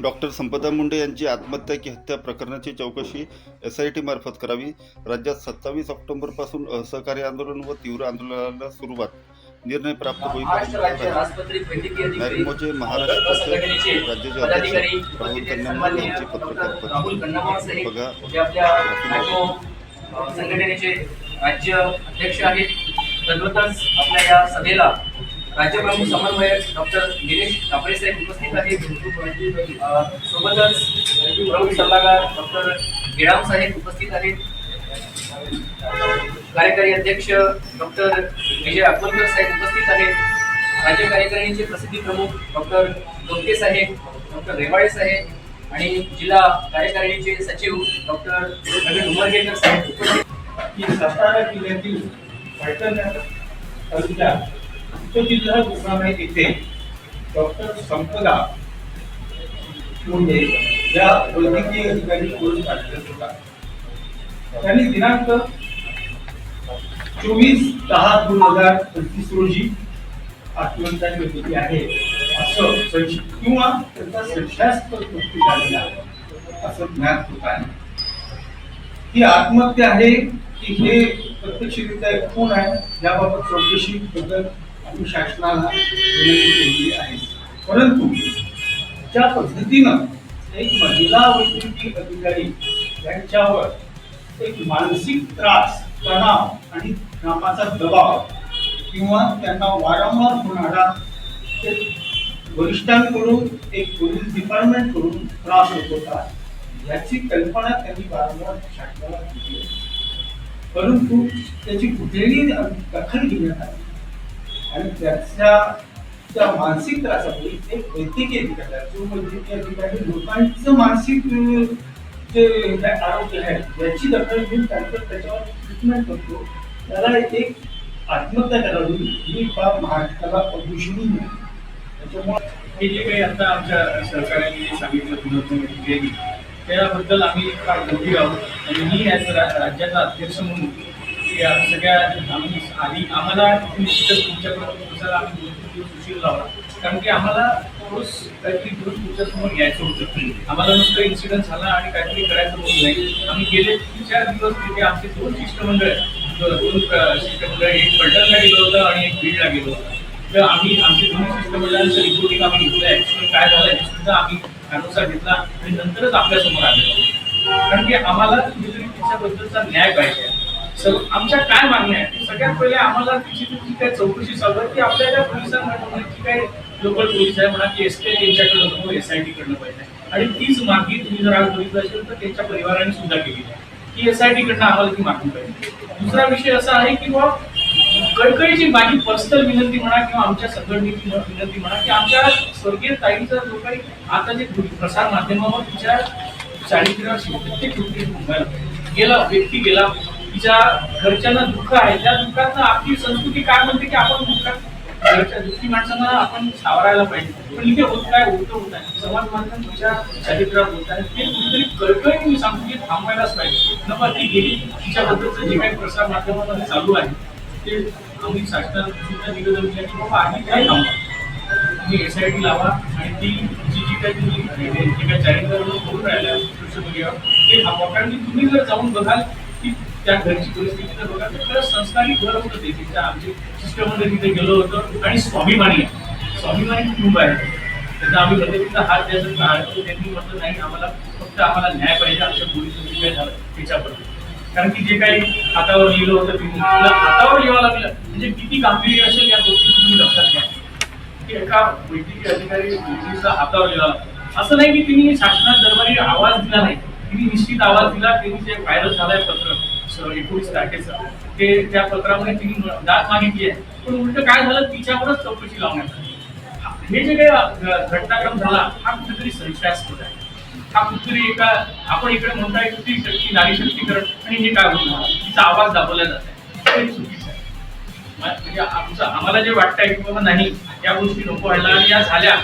Doctor संपदा मुंडे यांची आत्महत्या की हत्या प्रकरणाची चौकशी एस आय टी मार्फत करावी. राज्यात सत्तावीस ऑक्टोबरपासून असहकार्य आंदोलन व तीव्र आंदोलनाला सुरुवात. निर्णय प्राप्त महाराष्ट्राचे संघटनेचे राज्याचे अध्यक्ष राहुल. कन्नमवार यांचे पत्रकार परिषद बघा. जे आपल्या मॅक्रो अ, संघटनेचे राज्य अध्यक्ष आहेत. तद्वतच आपल्या या सभेला राज्यप्रमुख समन्वयक डॉक्टर निलेश कापडे साहेब उपस्थित आहेत. सोबतच प्रमुख सल्लागार डॉक्टर गेडाम साहेब उपस्थित आहेत. कार्यकारी अध्यक्ष डॉक्टर विजय अकोलकर साहेब उपस्थित आहेत. राज्य कार्यकारिणीचे प्रसिद्धी प्रमुख डॉक्टर गोमके साहेब डॉक्टर रेवाळे साहेब आणि जिल्हा कार्यकारिणीचे सचिव डॉक्टर नवीन उमरगेकर साहेब उपस्थित की सातारा जिल्ह्यातील पैठण तालुक्यात उपजिल्हा रुग्णालय येथे डॉक्टर संपदा मुंडे या वैद्यकीय अधिकारी करून कार्यरत होता. त्यांनी दिनांक चोवीस दहा दोन हजार पंचवीस रोजी आत्महत्या केलेली आहे. असं संशय किंवा त्याचा संशयास्पद गोष्टी झालेला असं ज्ञात होत आहे. ही आत्महत्या आहे की हे प्रत्यक्षरित्या कोण आहे? याबाबत चौकशी बद्दल आम्ही शासनाला केलेली आहे. परंतु ज्या पद्धतीनं एक महिला वैद्यकीय अधिकारी यांच्यावर एक मानसिक त्रास तणाव आणि कामाचा दबाव किंवा त्यांना वारंवार होणारा वरिष्ठांकडून एक पोलीस डिपार्टमेंटकडून त्रास होत होता याची कल्पना त्यांनी वारंवार शासनाला केली परंतु त्याची कुठेही दखल घेण्यात आली आणि त्याच्या त्या मानसिक त्रासामुळे एक वैद्यकीय. जो वैद्यकीय लोकांचं मानसिक जे आरोग्य आहे, याची दखल घेऊन त्यांचं त्याच्यावर ट्रीटमेंट करतो. त्याला एक आत्महत्या करावी, ही बाब महाराष्ट्राला प्रदूषणी त्याच्यामुळे हे जे काही आता आमच्या सरकारने सांगितलं त्याबद्दल आम्ही फार गंभीर आहोत. आणि मी राज्याचा अध्यक्ष म्हणून या सगळ्या आम्ही आणि आम्हाला निश्चितच तुमच्याकडे आम्ही उशीर लावला. कारण की आम्हाला ठोस काहीतरी घेऊन तुमच्यासमोर यायचं होतं आम्हाला नुसतं इन्सिडेंट झाला आणि काहीतरी करायचं होत नाही. आम्ही गेले तीन चार दिवस तिथे आमचे दोन शिष्टमंडळ दोन शिष्टमंडळ एक पलटणला गेलो होतं आणि एक बीडला गेलो होतं. तर आम्ही आमचे दोन शिष्टमंडळांचं रिपोर्टिंग आम्ही घेतलं ऍक्च्युअली काय झालं हे सुद्धा आम्ही त्यानुसार घेतला आणि नंतरच आपल्यासमोर आलेलो. कारण की आम्हाला कुठेतरी तिच्याबद्दलचा न्याय पाहिजे. आमच्या काय मागण्या आहेत? सगळ्यात पहिले आम्हाला तिची तुमची काय चौकशी चालू आहे की आपल्या ज्या पोलिसांकडून जी म्हणजे काय लोकल पोलीस आहे म्हणा की एस टी यांच्याकडे नको एस आय टी कडनं पाहिजे आणि तीच मागणी तुम्ही जर आज बघितलं असेल तर त्यांच्या परिवाराने सुद्धा केली आहे. की एस आय टी कडनं आम्हाला ती मागणी पाहिजे. दुसरा विषय असा आहे की बा कडकडीची माझी पर्सनल विनंती म्हणा किंवा आमच्या संघटनेची विनंती म्हणा की आमच्या स्वर्गीय ताईचा जो काही आता जे प्रसार माध्यमावर तिच्या चाळीसगाव प्रत्येक गोष्टी गेला व्यक्ती गेला तिच्या घरच्यांना दुःख आहे. त्या दुःखात आपली संस्कृती काय म्हणते की आपण दुःखात घरच्या दुःखी माणसांना आपण सावरायला पाहिजे. पण इथे होत काय? होतं होत आहे समाज माध्यम तुमच्या चरित्रात होत आहे. ते कुठेतरी कळकळी मी सांगतो की थांबायलाच पाहिजे. नको ती गेली तिच्याबद्दलचं जे काही प्रसार माध्यमामध्ये चालू आहे ते आम्ही शासनाला निवेदन केलं की बाबा आधी काय थांबा? तुम्ही एस आय टी लावा आणि ती जी जी काही तुम्ही जे काही चारित्र्यावर करून राहिल्या सोशल मीडियावर ते थांबवा. कारण की तुम्ही जर जाऊन बघाल की त्या घरची परिस्थिती जर बघा तर संस्कारी घर होतं ते. तिथं आमचे शिष्टमंडळ तिथे गेलो होतो. आणि स्वाभिमानी आहे. स्वाभिमानी कुटुंब आहे. त्याचा आम्ही मदतीचा हात द्यायचं टाळतो त्यांनी म्हटलं नाही आम्हाला फक्त आम्हाला न्याय पाहिजे आमच्या पोलिसांनी काय झालं त्याच्याबद्दल. कारण की जे काही हातावर लिहिलं होतं तुम्ही हातावर लिहावं लागलं. म्हणजे किती गांभीर्य असेल या गोष्टी तुम्ही लक्षात घ्या. की एका वैद्यकीय अधिकारी मुलीचा हातावर लिहावा असं नाही की तिने शासनात दरबारी आवाज दिला नाही. तिने निश्चित आवाज दिला त्यांनी जे व्हायरल झालाय पत्र. एकोणीस तारखेचं. ते त्या पत्रामध्ये तिने दाद मागितली आहे. पण उलट काय झालं? तिच्यावरच चौकशी लावण्यात आली. हे जे काही घटनाक्रम झाला हा कुठेतरी संशयास्पद आहे. हा कुठेतरी एका आपण इकडे म्हणताय स्त्री शक्ती नारी शक्तीकरण आणि हे काय होणार तिचा आवाज दाबवला जात आहे. हे चुकीचं आहे. म्हणजे आमचं आम्हाला जे वाटतंय की बाबा नाही या गोष्टी नको व्हायला आणि या झाल्या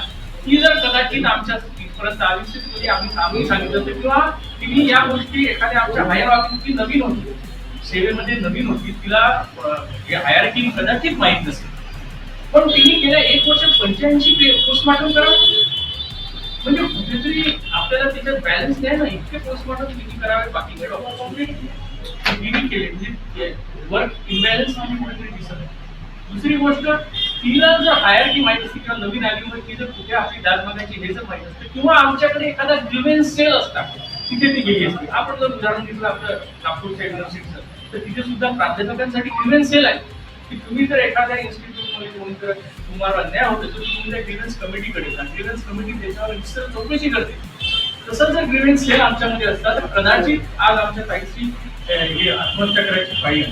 ती जर कदाचित आमच्या इथपर्यंत आली आम्ही आम्ही सांगितलं होतं किंवा तिने या गोष्टी एखाद्या आमच्या हायर ऑफिसची नवीन होती. सेवेमध्ये नवीन होती. तिला हायर हायरकी कदाचित माहीत नसेल. पण तिने गेल्या एक वर्ष पंच्याऐंशी पोस्टमार्टम करावं. म्हणजे कुठेतरी आपल्याला त्याच्यात बॅलन्स नाही ना इतके पोस्टमार्टम किती करावे बाकीचे डॉक्टर कंप्लीट केले. म्हणजे वर्क इम्बॅलन्स आणि कुठेतरी दिसत आहे. दुसरी गोष्ट तिला जर हायरकी माहीत असते किंवा नवीन आली म्हणजे ती जर कुठे आपली दाद मागायची हे जर माहीत असतं किंवा आमच्याकडे एखादा ग्रिव्हन्स सेल असता तिथे ती गेली असते. आपण जर उदाहरण घेतलं आपलं नागपूरच्या युनिव्हर्सिटीचं तर तिथे सुद्धा प्राध्यापकांसाठी ग्रिव्हन्स सेल आहे. की तुम्ही जर एखाद्या इन्स्टिट्यूटमध्ये कोणी जर तुम्हाला अन्याय होतो तर तुम्ही त्या ग्रिव्हन्स कमिटीकडे जा. ग्रिव्हन्स कमिटी त्याच्यावर विस्तर चौकशी करते. तसंच जर ग्रिव्हन्स सेल आमच्यामध्ये असतात तर कदाचित आज आमच्या ताईची अं, आत्महत्या करायची पाळी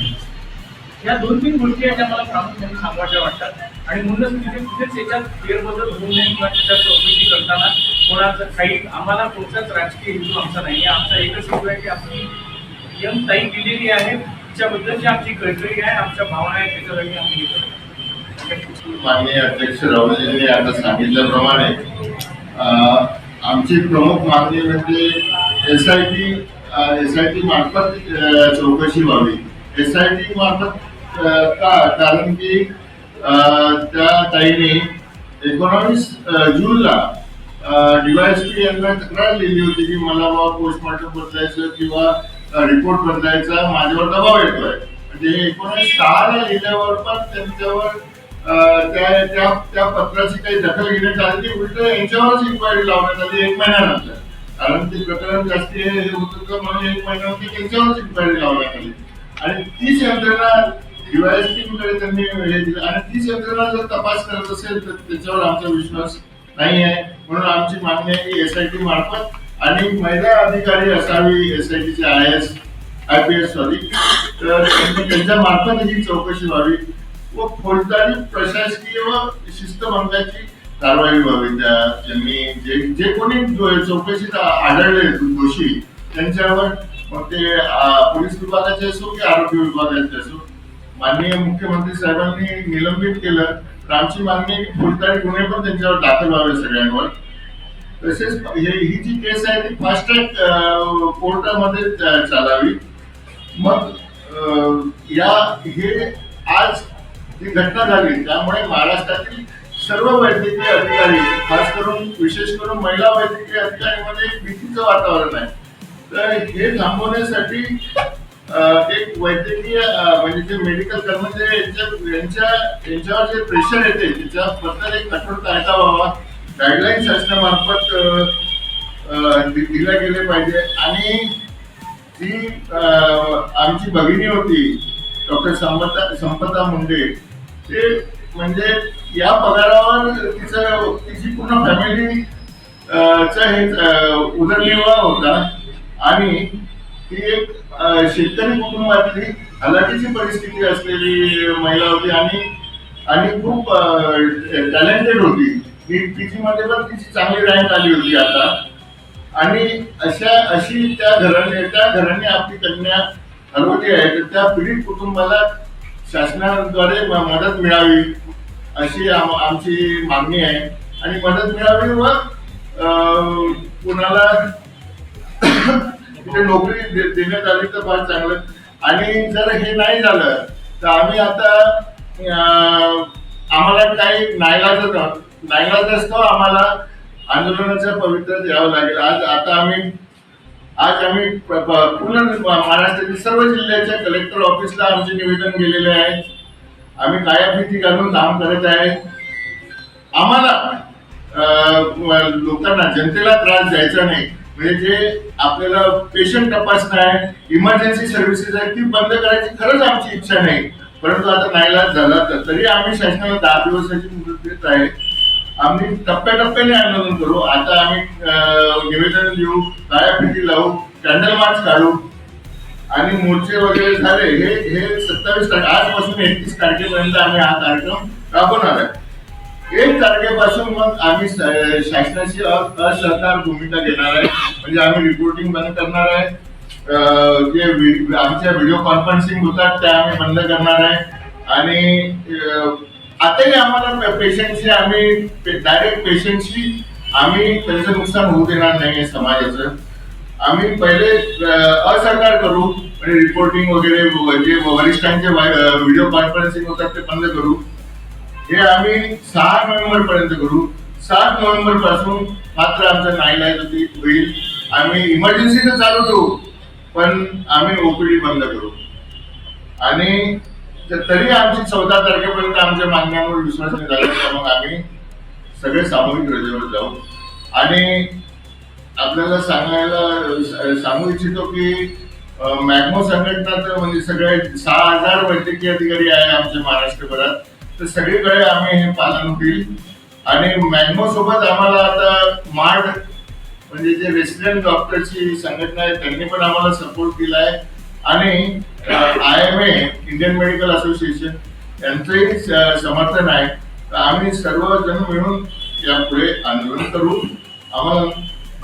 या दोन तीन गोष्टी आहेत ज्या मला प्रामुख्याने सांगायच्या वाटतात. आणि म्हणूनच तिथे कुठेच याच्यात फेरबदल होऊ नये किंवा त्याच्यात चौकशी करताना कोणाचं काही आम्हाला कोणताच राजकीय हेतू आमचा नाही. आहे आमचा एकच हेतू आहे की आपली यंग ताई दिलेली आहे. तिच्याबद्दलची आमची कळकळी आहे आमच्या भावना आहे त्याच्यासाठी आम्ही हे माननीय अध्यक्ष रावलेजींनी आता सांगितल्याप्रमाणे आमची प्रमुख मागणी म्हणजे S I T S I T मार्फत चौकशी व्हावी. एस आय टी मार्फत का? कारण की त्या ताईने एकोणावीस जूनला डीवायएसपी यांना तक्रार लिहिली होती की मला बाबा पोस्टमॉर्टम बदलायचं किंवा रिपोर्ट बदलायचा माझ्यावर दबाव येतोय. म्हणजे एकोणीस सहाला लिहिल्यावर पण त्यांच्यावर अं, त्या त्या त्या पत्राची काही दखल घेण्यात आली ती उलट यांच्यावरच इन्क्वायरी लावण्यात आली एक महिन्यानंतर. कारण ते प्रकरण जास्ती हे होतं म्हणून एक महिन्यावरती त्यांच्यावरच इन्क्वायरी लावण्यात आली. आणि तीच यंत्रणा डीवायएसपी त्यांनी हे दिलं. आणि तीच यंत्रणा जर तपास करत असेल तर त्याच्यावर आमचा विश्वास नाही आहे. म्हणून आमची मागणी आहे की एस आय टी मार्फत आणि महिला अधिकारी असावी एस आय टीचे I S I P S sorry तर त्यांच्या मार्फत ही चौकशी व्हावी व फौजदारी प्रशासकीय व शिस्तभंगाची कारवाई व्हावी. त्या त्यांनी जे जे कोणी चौकशीत आढळले दोषी त्यांच्यावर मग ते पोलीस विभागाचे असो की आरोग्य विभागाचे असो माननीय मुख्यमंत्री साहेबांनी निलंबित केलं. तर आमची मागणी आहे की फौजदारी गुन्हे पण त्यांच्यावर दाखल व्हावे सगळ्यांवर. तसेच ही जी केस आहे ती फास्ट ट्रॅक कोर्टामध्ये चालावी. मग अं, या हे आज जी घटना झाली त्यामुळे महाराष्ट्रातील सर्व वैद्यकीय अधिकारी खास करून विशेष करून महिला वैद्यकीय अधिकारीमध्ये भीतीचं वातावरण आहे. तर हे थांबवण्यासाठी एक वैद्यकीय म्हणजे जे मेडिकल कर्मचारी यांच्या यांच्यावर जे प्रेशर येते त्याच्याबद्दल एक कठोर कायदा व्हावा गाईडलाईन शासनामार्फत दिल्या गेले पाहिजे. आणि जी आमची भगिनी होती डॉक्टर संपदा संपदा मुंडे ते म्हणजे या पगारावर तिचं तिची पूर्ण फॅमिली चा हे उदरनिर्वाह होता. आणि ती एक शेतकरी कुटुंबातली हलाखीची परिस्थिती असलेली महिला होती आणि आणि खूप टॅलेंटेड होती. पीजी मध्ये पण तिची चांगली रँक आली होती आता. आणि अशा अशी त्या घराने त्या घराने आपली कन्या हरवली आहे तर त्या पीडित कुटुंबाला शासनाद्वारे मदत मिळावी अशी आम- आमची मागणी आहे. आणि मदत मिळावी व अं, कुणाला तिथे नोकरी दे- देण्यात आली तर फार चांगलं. आणि जर हे नाही झालं तर आम्ही आता आम्हाला काही नाईलाज नाईलाज असतो आम्हाला आंदोलनाचं पवित्र द्यावं लागेल. आज आता आम्ही आज आम्ही प- प- पूर्ण महाराष्ट्रातील सर्व जिल्ह्याच्या कलेक्टर ऑफिसला आमचे निवेदन गेलेले आहे. आम्ही कायाफिती घालून काम करत आहे. आम्हाला लोकांना जनतेला त्रास द्यायचा नाही. म्हणजे जे आपल्याला पेशंट तपासणं आहे इमर्जन्सी सर्व्हिसेस आहे ती बंद करायची खरंच आमची इच्छा नाही. परंतु आता नाईलाज झाला तर तरी आम्ही शासनाला दहा दिवसाची मुदत देत आहे. आम्ही टप्प्याटप्प्याने आंदोलन करू. आता आम्ही अं, निवेदन देऊ कायाफिती लावू कॅन्डल मार्च काढू. आणि मोर्चे वगैरे झाले हे हे सत्तावीस तारखे आजपासून एकतीस तारखेपर्यंत आम्ही हा कार्यक्रम राबवणार आहे. एक तारखेपासून मग आम्ही शासनाची असहकार भूमिका घेणार आहे. म्हणजे आम्ही रिपोर्टिंग बंद करणार आहे. जे आमच्या व्हिडिओ कॉन्फरन्सिंग होतात त्या आम्ही बंद करणार आहे. आणि आताही आम्हाला पेशंटशी आम्ही डायरेक्ट पेशंटशी आम्ही त्यांचं नुकसान होऊ देणार नाही समाजाचं. आम्ही पहिले असहकार करू म्हणजे रिपोर्टिंग वगैरे जे वरिष्ठांचे व्हिडिओ कॉन्फरन्सिंग होतात ते बंद करू. हे आम्ही सहा नोव्हेंबर पर्यंत करू. सात नोव्हेंबरपासून मात्र आमचं नाईलाज होईल. आम्ही इमर्जन्सी तर चालू ठेवू पण आम्ही ओपीडी बंद करू. आणि तरी आमची चौदा तारखेपर्यंत आमच्या मागण्यांवर विश्वास नाही झाला तर मग आम्ही सगळे सामूहिक रजेवर जाऊ. आणि आपल्याला सांगायला सांगू इच्छितो की मॅग्मो संघटना तर म्हणजे सगळे सहा हजार वैद्यकीय अधिकारी आहे आमच्या महाराष्ट्रभरात. तर सगळीकडे आम्ही हे पालन होईल. आणि मॅग्मो सोबत आम्हाला आता मार्ड म्हणजे जे रेसिडेंट डॉक्टरची संघटना आहे त्यांनी पण आम्हाला सपोर्ट दिला आहे आणि I M A Indian Medical Association यांचंही समर्थन आहे. तर आम्ही सर्वजण मिळून यापुढे आंदोलन करू. आम्हाला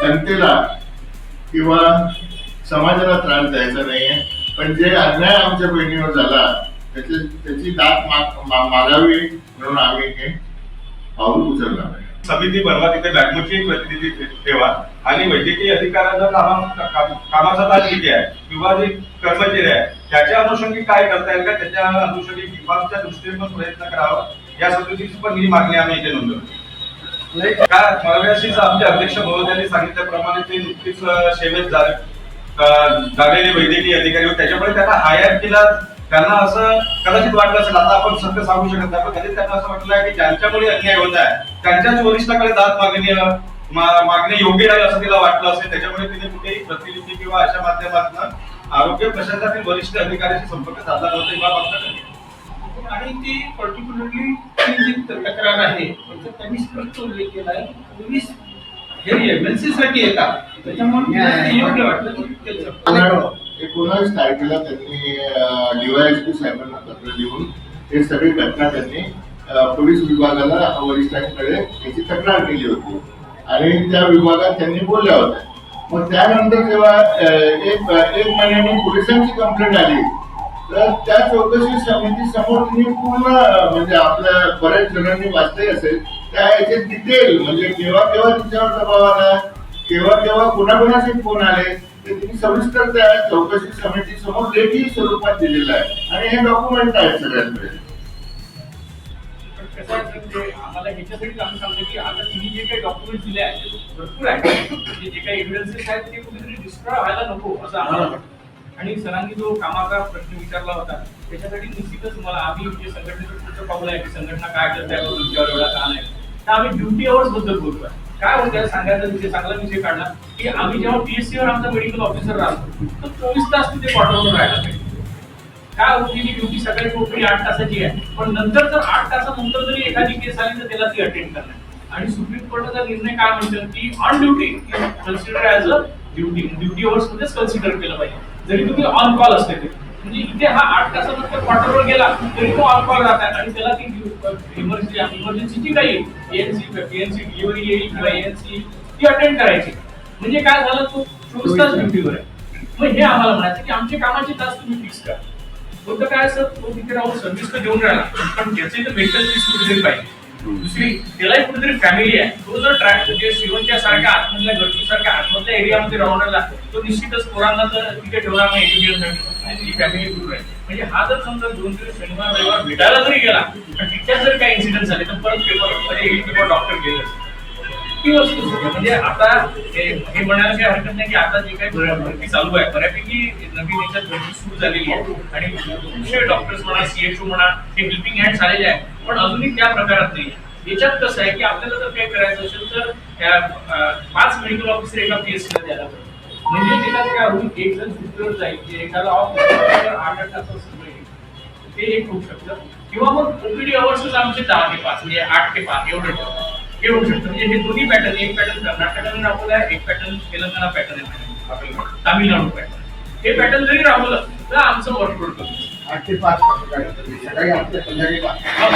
जनतेला किंवा समाजाला त्रास द्यायचा नाहीये. पण जे अन्याय आमच्या बहिणीवर झाला त्याची त्याची मा- मागावी म्हणून आम्ही हे पाऊल उचलणार आहे. समिती बनवा तिथे बॅकमोची एक प्रतिनिधी ठेवा. आणि वैद्यकीय अधिकाऱ्यांचा कामा- काम- कामाचा तास किती आहे? किंवा जे कर्मचारी आहे त्याच्या अनुषंगी काय करता येईल का? त्याच्या अनुषंगी विभागच्या दृष्टीने पण प्रयत्न करावा. या पद्धतीची पण ही मागणी आम्ही इथे नोंदवली. काय मराठीच आमचे अध्यक्ष महोदयांनी सांगितल्याप्रमाणे ते नुकतीच सेवेत अं, झालेले वैद्यकीय अधिकारी त्याच्यामुळे त्यांना हायर केला त्यांना असं कदाचित वाटलं असेल आता आपण सत्य सांगू शकत नाही. पण कदाचित त्यांना असं वाटलं आहे की ज्यांच्यामुळे अन्याय होत आहे त्यांच्याच वरिष्ठाकडे दाद मागणी मागणे योग्य नाही असं तिला वाटलं असेल. त्याच्यामुळे तिने कुठेही प्रतिनिधी किंवा अशा माध्यमातून आरोग्य प्रशासनातील वरिष्ठ अधिकाऱ्याशी संपर्क साधला नव्हता किंवा बाब आणि ती पर्टिक्युलरली जी तक्रार आहे म्हणजे त्यांनी स्पष्ट उल्लेख केला आहे हे एमएलसी साठी येतात. त्याच्यामुळे मला ते योग्य वाटलं की त्याचं एकोणावीस तारखेला त्यांनी डीवायएसपी साहेबांना पत्र लिहून हे सगळी घटना त्यांनी पोलीस विभागाला वरिष्ठांकडे याची तक्रार केली होती. आणि त्या विभागात त्यांनी बोलल्या होत्या. मग त्यानंतर जेव्हा एक एक महिन्याने पोलिसांची कंप्लेंट आली तर त्या चौकशी समिती समोर तुम्ही पूर्ण म्हणजे आपल्या बऱ्याच जणांनी वाचले असेल त्या याचे डिटेल म्हणजे केव्हा केव्हा तिच्यावर दबाव आला केव्हा केव्हा कोणाकोणाचे फोन आले ते तुम्ही सविस्तर त्या चौकशी समिती समोर लेखी स्वरूपात दिलेलं आहे. आणि हे डॉक्युमेंट आहेत सगळ्यांकडे. पण कसं आहे तर ते आम्हाला ह्याच्यासाठी आम्ही सांगतो की आता तुम्ही जे काही डॉक्युमेंट दिले आहेत भरपूर आहेत. म्हणजे जे काही एव्हिडन्सेस आहेत ते कुठेतरी डिस्ट्रॉय व्हायला नको असं आम्हाला वाटतं. आणि सरांनी जो कामाचा प्रश्न विचारला होता त्याच्यासाठी निश्चितच मला आम्ही जे संघटनेचं पुढचं पाऊल आहे की संघटना काय करते आहे तुमच्यावर एवढा ताण आहे. तर आम्ही ड्युटी अवर्सबद्दल बोलतोय. काय होतं सांगायचा विषय म्हणजे चांगला विषय काढला की आम्ही जेव्हा पीएससी वर आमचा मेडिकल ऑफिसर राहतो तर चोवीस तास तिथे क्वार्टरवर राहायला पाहिजे. काय होती की ड्युटी सकाळी टोटली आठ तासाची आहे पण नंतर जर आठ तासानंतर जरी एखादी केस आली तर त्याला ती अटेंड करणार. आणि सुप्रीम कोर्टाचा निर्णय काय म्हणतो की on duty consider as a duty duty hours मध्येच कन्सिडर केलं पाहिजे. जरी तुम्ही ऑन कॉल असते तरी. म्हणजे इथे हा आठ तासानंतर क्वार्टरवर गेला तरी तो ऑन कॉल राहतात आणि त्याला ती इमर्जन्सी इमर्जन्सीची काही एएनसी पीएनसी डिलिव्हरी येईल किंवा एएनसी ती अटेंड करायची. म्हणजे काय झालं तो चोवीस तास ड्युटीवर आहे. मग हे आम्हाला म्हणायचं की आमचे कामाचे तास तुम्ही फिक्स करा. फक्त काय असं तो तिथे राहून सर्व्हिस तर देऊन राहिला. पण त्याचे तर मेंटल पीस कुठेतरी पाहिजे. दुसरी त्यालाही कुठेतरी फॅमिली आहे. तो जर ट्रॅक म्हणजे शिवणच्या सारख्या आतमधल्या गरजू सारख्या आतमधल्या एरियामध्ये राहून लागतो तो निश्चितच पोरांना तर तिथे ठेवणार नाही एज्युकेशन आणि त्याची फॅमिली दूर आहे. म्हणजे हा जर समजा दोन दिवस शनिवार रविवार भेटायला जरी गेला आणि तिच्यात जर काही इन्सिडेंट झाले तर परत पेपर येईल किंवा डॉक्टर गेले ती वस्तू म्हणजे आता हे म्हणायला काही हरकत नाही की आता जे काही भरती चालू आहे बऱ्यापैकी नवीन याच्यात भरती सुरू झालेली आहे. आणि दुसरे डॉक्टर्स म्हणा सीएचओ म्हणा हे हेल्पिंग हँड झालेले आहे पण अजूनही त्या प्रकारात नाही याच्यात कसं आहे की आपल्याला जर काही करायचं असेल तर त्या पाच मेडिकल ऑफिसर एका केसला द्यायला पाहिजे. म्हणजे त्याच्यात काय होईल एक जण सुट्टीवर जाईल जे एखादा ऑफ आठ आठ तास ते एक होऊ शकतं. किंवा मग ओपीडी अवर्सच आमचे दहा ते पाच म्हणजे आठ ते पाच एवढे ठेवा. हे होऊ शकतं. म्हणजे हे दोन्ही पॅटर्न एक पॅटर्न कर्नाटकाने राबवलं आहे एक पॅटर्न तेलंगणा पॅटर्न आहे तामिळनाडू पॅटर्न हे पॅटर्न जरी राबवलं तर आमचं वर्कलोड करू आठ ते पाच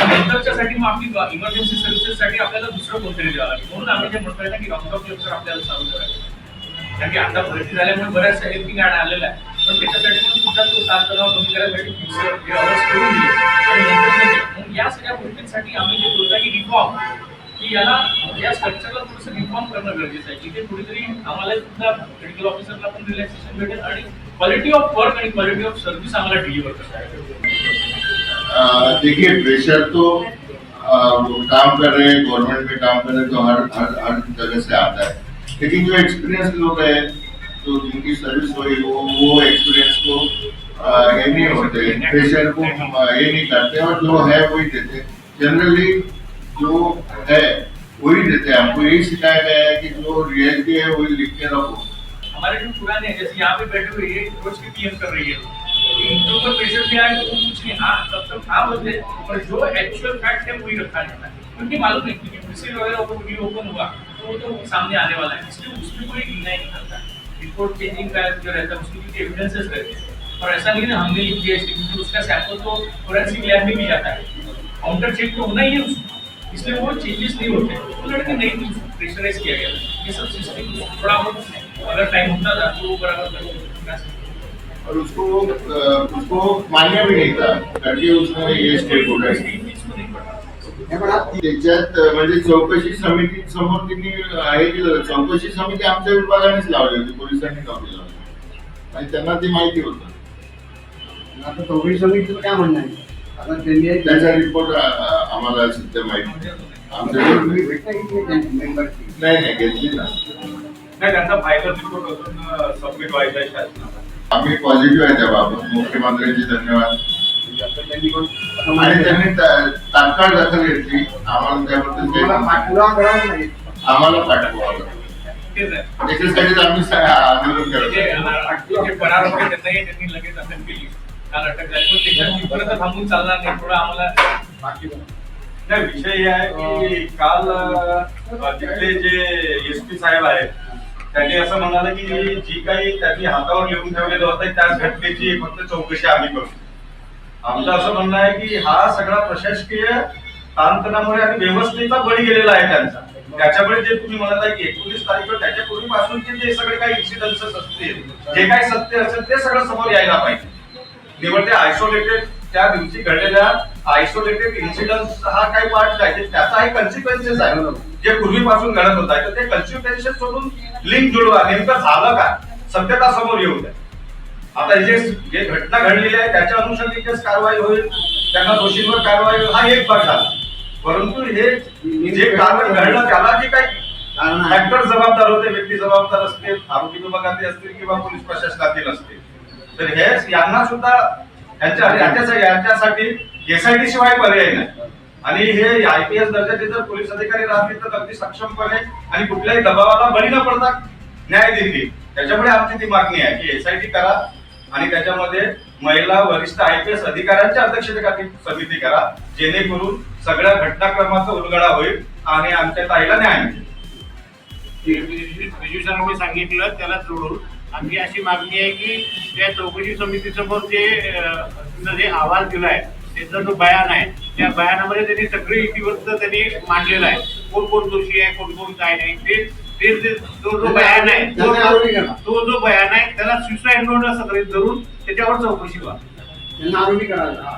नंतरच्यासाठी मग आपली इमर्जन्सी सर्व्हिसेससाठी आपल्याला दुसरं कोणतरी द्यावं लागेल. म्हणून आम्ही जे म्हणतोय ना की डॉक्टर लेक्चर आपल्याला चालू करायचं. कारण की आता भरती झाल्यामुळे बऱ्याच हेल्पिंग ॲड आलेला आहे. पण त्याच्यासाठी पण सुद्धा तो तास तणाव कमी करायसाठी fixer हे hours करून दिले. आणि नंतर त्याचे- मग या सगळ्या गोष्टींसाठी आम्ही जे बोलतो की रिफॉर्म की याला या स्ट्रक्चरला थोडंसं रिफॉर्म करणं गरजेचं आहे. जिथे कुठेतरी आम्हाला सुद्धा मेडिकल ऑफिसरला पण रिलॅक्सेशन भेटेल आणि क्वालिटी ऑफ़ वर्क आणि क्वालिटी ऑफ़ सर्व्हिस आम्हाला डिलिव्हर करता येईल. देखिए प्रेशर तो काम कर रहे हैं गवर्नमेंट में काम कर रहे हैं तो हर हर हर जगह से आता है। लेकिन जो एक्सपीरियंस लोग हैं तो जिनकी सर्विस हुई वो वो एक्सपीरियंस को ये नहीं होते पेशेंट को ये नहीं करते और जो है वही देते जनरली जो है, वही देते हैं। हमको यही सिखाया गया है कि जो रियलिटी है, वही लिख के रखो। हमारे जो पुराने हैं, जैसे यहाँ पे बैठे हुए, ये रोज की पीएम कर रही है। इनके ऊपर प्रेशर भी आए तो वो कुछ नहीं हाँ तब तक हाँ बोलते पर जो एक्चुअल फैक्ट है, वही रखा जाता है। उनकी मालूम नहीं क्योंकि मिसिल वगैरह ओपन ओपन हुआ। तो वो तो सामने आने वाला है। इसलिए उसमें कोई निर्णय नहीं करता। रिपोर्ट चेंजिंग का जो रहता है, उसकी क्योंकि एविडेंसेस रहते हैं। और ऐसा नहीं ना, हमने लिख दिया इसलिए उसका सैंपल तो फोरेंसिक लैब में भी जाता है। काउंटर चेक तो होना ही है उसको इसलिए वो चेंजेस नहीं होते तो लड़के नहीं प्रेशराइज किया गया। ये सब सिस्टम थोड़ा बहुत अगर टाइम होता था तो वो बराबर कर सकते और उसको उसको मान्य भी नहीं था करके उसने ये स्टेप त्याच्यात अ, म्हणजे चौकशी समिती समोर त्यांनी हे केलं होतं. चौकशी समिती आमच्या विभागानेच लावली होती. पोलिसांनी लावली होती. आणि त्यांना ती माहिती होतं. आता चौकशी समितीचं काय म्हणणं आहे? आता त्यांनी त्याचा रिपोर्ट आम्हाला सध्या माहिती आमच्या नाही. नाही घेतली ना. नाही त्यांचा रिपोर्ट अजून सबमिट व्हायचा आहे शासनाला. आम्ही पॉझिटिव्ह आहे त्या बाबत मुख्यमंत्र्यांचे धन्यवाद. आणि त्यांनी ता- तात्काळ दखल घेतली. आम्हाला त्याबद्दल आम्हाला पाठवा त्याच्यासाठीच आम्ही आंदोलन करतो फरार होते. त्यांनाही त्यांनी लगेच अटक केली. काल अटक झाली पण त्याच्यात तिथपर्यंत थांबून चालणार नाही थोडं आम्हाला बाकी नाही विषय आहे की काल तिथले जे एस पी साहेब आहेत त्यांनी असं म्हणाले की जी काही त्यांनी हातावर लिहून ठेवलेलं होतं त्याच घटनेची फक्त चौकशी आम्ही करू. आमचं असं म्हणणं आहे की हा सगळा प्रशासकीय ताणतणामुळे आणि व्यवस्थेचा बळी गेलेला आहे त्यांचा. त्याच्यामुळे जे तुम्ही म्हणत आहे की एकोणीस तारीख त्याच्या पूर्वीपासूनचे जे सगळे काही इन्सिडन्स असतील जे काही सत्य असेल ते सगळं समोर यायला पाहिजे. निवड ते आयसोलेटेड त्या दिवशी घडलेल्या आयसोलेटेड इन्सिडन्स हा काही पार्ट आहे त्याचा काही कन्सिक्वेन्सेस आहे. जे पूर्वीपासून घडत होत आहे. तर ते कन्सिक्वेन्सेस सोडून लिंक जुळवा. नेमकं झालं काय? सत्यता समोर येऊ द्या. आता हे जे जे घटना घडलेली आहे त्याच्या अनुषंगानेच कारवाई होईल. त्यांना दोषींवर कारवाई होईल. हा एक भाग झाला. परंतु हे जे कारण घडलं त्याला जे काही. फॅक्टर जबाबदार होते व्यक्ती जबाबदार असतील आरोग्य विभागातले असतील किंवा पोलीस प्रशासनातील असतील. तर हे यांना सुद्धा यांच्यासाठी यांच्यासाठी एसआयटी शिवाय पर्याय नाही आणि हे आयपीएस दर्जाचे जर पोलीस अधिकारी राहतील तर अगदी सक्षमपणे आणि कुठल्याही दबावाला बळी न पडता न्याय देतील त्याच्यामुळे आमची ती मागणी आहे की एसआयटी करा आणि त्याच्यामध्ये महिला वरिष्ठ आयपीएस अधिकाऱ्यांच्या अध्यक्षतेखाली समिती करा जेणेकरून सगळ्या घटनाक्रमाचा उलगडा होईल आणि आमच्या ताईला न्याय मिळेल सांगितलं त्याला जोडून आमची अशी मागणी आहे की त्या चौकशी समितीसमोर जे जे अहवाल दिलाय त्याचा जो बयान आहे त्या बयानामध्ये त्यांनी सगळी इतिवृत्त त्यांनी मांडलेलं आहे. कोण कोण दोषी आहे कोण कोण काय नाही ते ते जे- जो बयान आहे. तो जो बयान आहे त्याला सुसाईड नोट सगळे धरून त्याच्यावर चौकशी व्हा त्यांना आरोपी करायला